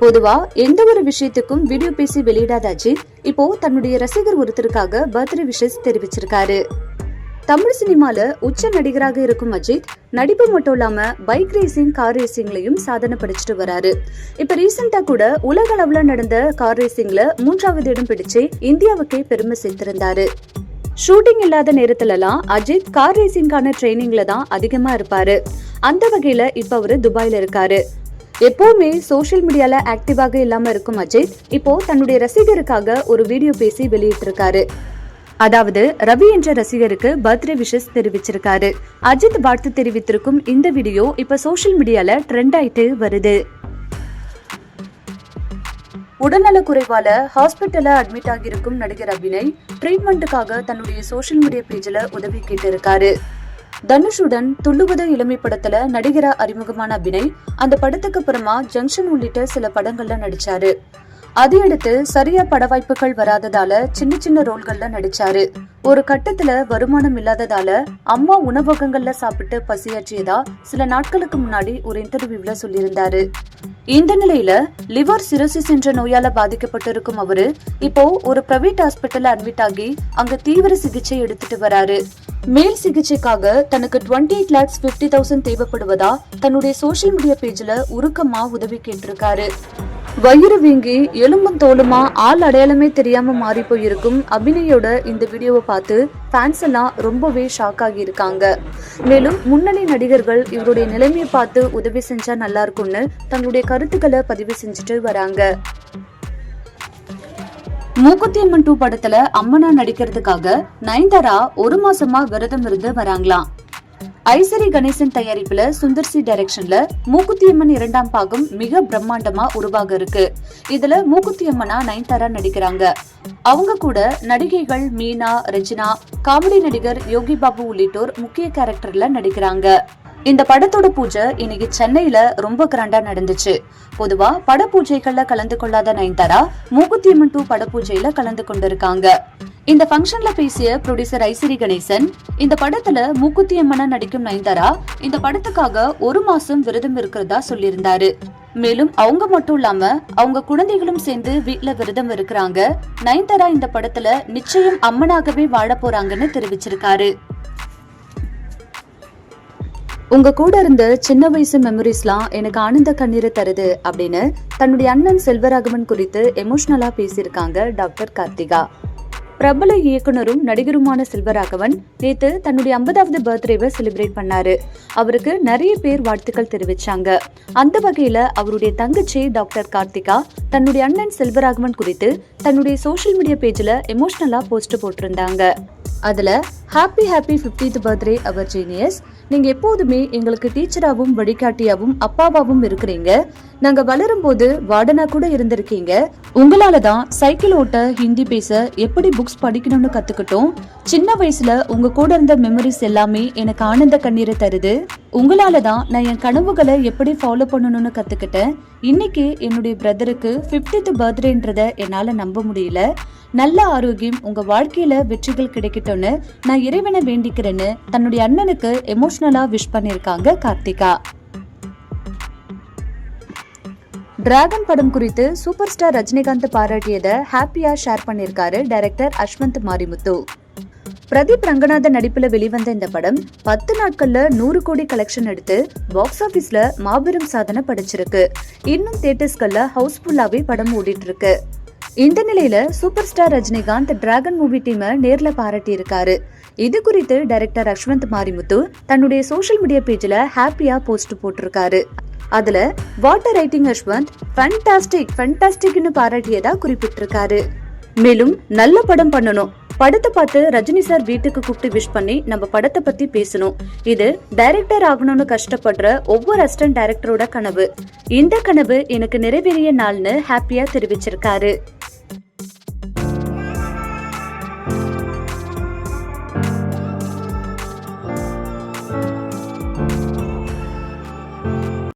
பொதுவா எந்த ஒரு விஷயத்துக்கும் வீடியோ பேசி வெளியிடாத அஜித் இப்போ தன்னுடைய ரசிகர் ஒருத்தருக்காக பர்த்டே விஷஸ் தெரிவிச்சிருக்காரு. தமிழ் சினிமால உச்ச நடிகராக இருக்கும் அஜித் நடிப்பு மட்டும் இல்லாம பைக் ரேசிங் கார் ரேசிங்லயும் சாதனை படிச்சுட்டு வராரு. இப்ப ரீசெண்டா கூட உலக அளவுல நடந்த கார் ரேசிங்ல மூன்றாவது இடம் பிடிச்சு இந்தியாவுக்கே பெருமை சேர்த்திருந்தாரு. ஷூட்டிங் இல்லாத நேரத்துலலாம் அஜித் கார் ரேசிங்கான ட்ரைனிங்ல தான் அதிகமா இருப்பாரு. அந்த வகையில இப்ப அவரு துபாயில இருக்காரு. எப்பவுமே சோஷியல் மீடியால ஆக்டிவாக இல்லாம இருக்கும் அஜித் இப்போ தன்னுடைய ரசிகருக்காக ஒரு வீடியோ பேசி வெளியிட்டிருக்காரு. அதாவது ரவி என்ற ரசிகருக்கு பர்த்டே விஷஸ் தெரிவிச்சிருக்காரு. அஜித் வாழ்த்து தெரிவித்திருக்கும் இந்த வீடியோ இப்ப சோஷியல் மீடியால ட்ரெண்ட் ஆயிட்டு வருது. உடல்நல குறைவால ஹாஸ்பிட்டல்ல அட்மிட் ஆகியிருக்கும் நடிகர் அபிநய் ட்ரீட்மெண்ட்டுக்காக தன்னுடைய சோஷியல் மீடியா பேஜ்ல உதவி கேட்டிருக்காரு. தனுஷுடன் துள்ளுவத இளமை படத்துல நடிகரா அறிமுகமான அபிநய் அந்த படத்துக்கு அப்புறமா ஜங்ஷன் உள்ளிட்ட சில படங்கள்ல நடிச்சாரு. அதையடுத்து சரியா பட வாய்ப்புகள் வராததால சின்ன சின்ன ரோல்கள்ல நடிச்சாரு. ஒரு கட்டத்துல வருமானம் இல்லாததால அம்மா உணவகங்கள்ல சாப்பிட்டு பசியாற்றியதா சில நாட்களுக்கு முன்னாடி ஒரு இன்டர்வியூல சொல்லியிருந்தாரு. இந்த நிலையில லிவர் சிரோசிஸ் என்ற நோயால பாதிக்கப்பட்டிருக்கும் அவரு இப்போ ஒரு பிரைவேட் ஹாஸ்பிட்டல்ல அட்மிட் ஆகி அங்க தீவிர சிகிச்சை எடுத்துட்டு வராரு. மேல் சிகிச்சைக்காக தனக்கு twenty eight lakhs fifty thousand தேவைப்படுவதா தன்னுடைய சோஷியல் மீடியா பேஜ்ல உருக்கமா உதவி கேட்டிருக்காரு. வயிறு வீங்கி எலும்பும் தோலுமா ஆள் அடையாளமே தெரியாம மாறி போயிருக்கும் அபிநயோட இந்த வீடியோவை பார்த்து ஃபேன்ஸ் எல்லாம் ரொம்பவே ஷாக் ஆகியிருக்காங்க. மேலும் முன்னணி நடிகர்கள் இவருடைய நிலைமையை பார்த்து உதவி செஞ்சா நல்லா இருக்கும்னு தங்களுடைய கருத்துக்களை பதிவு செஞ்சுட்டு வராங்க. மூக்குத்தி அம்மன் டூ படத்துல அம்மனா நடிக்கிறதுக்காக நயன்தாரா ஒரு மாசமா விரதம் இருந்து வராங்களாம். ஐசரி கணேசன் தயாரிப்புல சுந்தர் சி டைரக்ஷன்ல மூக்குத்தி அம்மன் இரண்டாம் பாகம் மிக பிரம்மாண்டமா உருவாக இருக்கு. இதுல மூக்குத்தி அம்மனா நயன்தாரா நடிக்கிறாங்க. அவங்க கூட நடிகைகள் மீனா ரெஜினா காமெடி நடிகர் யோகி பாபு உள்ளிட்டோர் முக்கிய கேரக்டர்ல நடிக்கிறாங்க. இந்த படத்தோட பூஜை இன்னைக்கு சென்னையில ரொம்ப கிராண்டா நடந்துச்சு. பொதுவா பட பூஜைகள்ல கலந்து கொள்ளாத நயன்தாரா மூக்குத்தி அம்மன் டூ பட பூஜையில கலந்து கொண்டிருக்காங்க. இந்த ஃபங்க்ஷன்ல பேசிய ப்ரொடியூசர் ஐசிரி கணேசன் இந்த படத்துல மூக்குத்தி அம்மனா நடிக்கும் நயன்தாரா இந்த படத்துக்காக ஒரு மாசம் விரதம் இருக்கிறதா சொல்லியிருந்தாரு. மேலும் அவங்க மட்டும் இல்லாம அவங்க குழந்தைகளும் சேர்ந்து வீட்ல விரதம் இருக்கிறாங்க. நயன்தாரா இந்த படத்துல நிச்சயம் அம்மனாகவே வாழ போறாங்கன்னு தெரிவிச்சிருக்காரு. உங்க கூட இருந்த சின்ன வயசு மெமரிஸ்லாம் எனக்கு ஆனந்த கண்ணீரை தருது அப்படின்னு தன்னுடைய அண்ணன் செல்வராகவன் குறித்து எமோஷனலா பேசியிருக்காங்க டாக்டர் கார்த்திகா. பிரபல இயக்குனரும் நடிகருமான செல்வராகவன் நேத்து தன்னுடைய ஐம்பதாவது பர்த்டேவை செலிப்ரேட் பண்ணாரு. அவருக்கு நிறைய பேர் வாழ்த்துக்கள் தெரிவிச்சாங்க. அந்த வகையில அவருடைய தங்கச்சி டாக்டர் கார்த்திகா தன்னுடைய அண்ணன் செல்வராகவன் குறித்து தன்னுடைய சோஷியல் மீடியா பேஜ்ல எமோஷனலா போஸ்ட் போட்டிருந்தாங்க. அதுல ஹாப்பி ஹாப்பி 50th பர்த்டே அவர் ஜீனியஸ் நீங்க எப்போதுமே எங்களுக்கு டீச்சராகவும் வழிகாட்டியாகவும் அப்பாவாகவும் இருக்கிறீங்க. நாங்க வளரும் போது வார்டனா கூட இருந்திருக்கீங்க. உங்களால தான் சைக்கிள் ஓட்ட ஹிந்தி பேச எப்படி புக்ஸ் படிக்கணும்னு கத்துக்கிட்டோம். சின்ன வயசுல உங்க கூட இருந்த மெமரிஸ் எல்லாமே எனக்கு ஆனந்த கண்ணீரை தருது. உங்களால தான் நான் என் கனவுகளை எப்படி ஃபாலோ பண்ணணும்னு கத்துக்கிட்டேன். இன்னைக்கு என்னுடைய பிரதருக்கு 50th பர்த்டேன்றத என்னால நம்ப முடியல. நல்ல ஆரோக்கியம் உங்க வாழ்க்கையில வெற்றிகள் கிடைக்கட்டும்னு நான் இறைவனை வேண்டிக்கிறேன்னு தன்னுடைய அண்ணனுக்கு எமோஷனலா விஷ் பண்ணிருக்காங்க கார்த்திகா. டிராகன் படம் குறித்து சூப்பர் ஸ்டார் ரஜினிகாந்த் பாராட்டியதை ஹாப்பியா ஷேர் பண்ணியிருக்காரு டைரக்டர் அஸ்வந்த் மாரிமுத்து. பிரதீப் ரங்கநாதன் நடிப்புல வெளிவந்த இந்த படம் பத்து நாட்கள்ல நூறு கோடி கலெக்ஷன் எடுத்து பாக்ஸ் ஆபீஸ்ல மாபெரும் சாதனை படைச்சிருக்கு. இன்னும் தியேட்டர்ஸ்கள்ல ஹவுஸ்ஃபுல்லாவே படம் ஓடிட்டு இருக்கு. இந்த நிலையில super star Rajinikanth Dragon movie டீமை நேர்ல பாராட்டி இருக்காரு இது குறித்து டைரக்டர் அஸ்வந்த் மாரிமுத்து தன்னுடைய சோஷியல் மீடியா பேஜ்ல ஹாப்பியா போஸ்ட் போட்டிருக்காரு. அதுல what a writing Ashwanth fantastic ஃபண்டாஸ்டிக்னு பாராட்டியதா குறிப்பிட்டிருக்காரு. மேலும் நல்ல படம் பண்ணணும். படத்தை பார்த்து ரஜினி சார் வீட்டுக்கு கூப்பிட்டு விஷ் பண்ணி நம்ம படத்தை பத்தி பேசணும். இது டைரக்டர் ஆகணும்னு கஷ்டப்படுற ஒவ்வொரு அசிஸ்டன்ட் டைரக்டரோட கனவு. இந்த கனவு எனக்கு நிறைவேறிய நாள்னு ஹாப்பியா தெரிவிச்சிருக்காரு.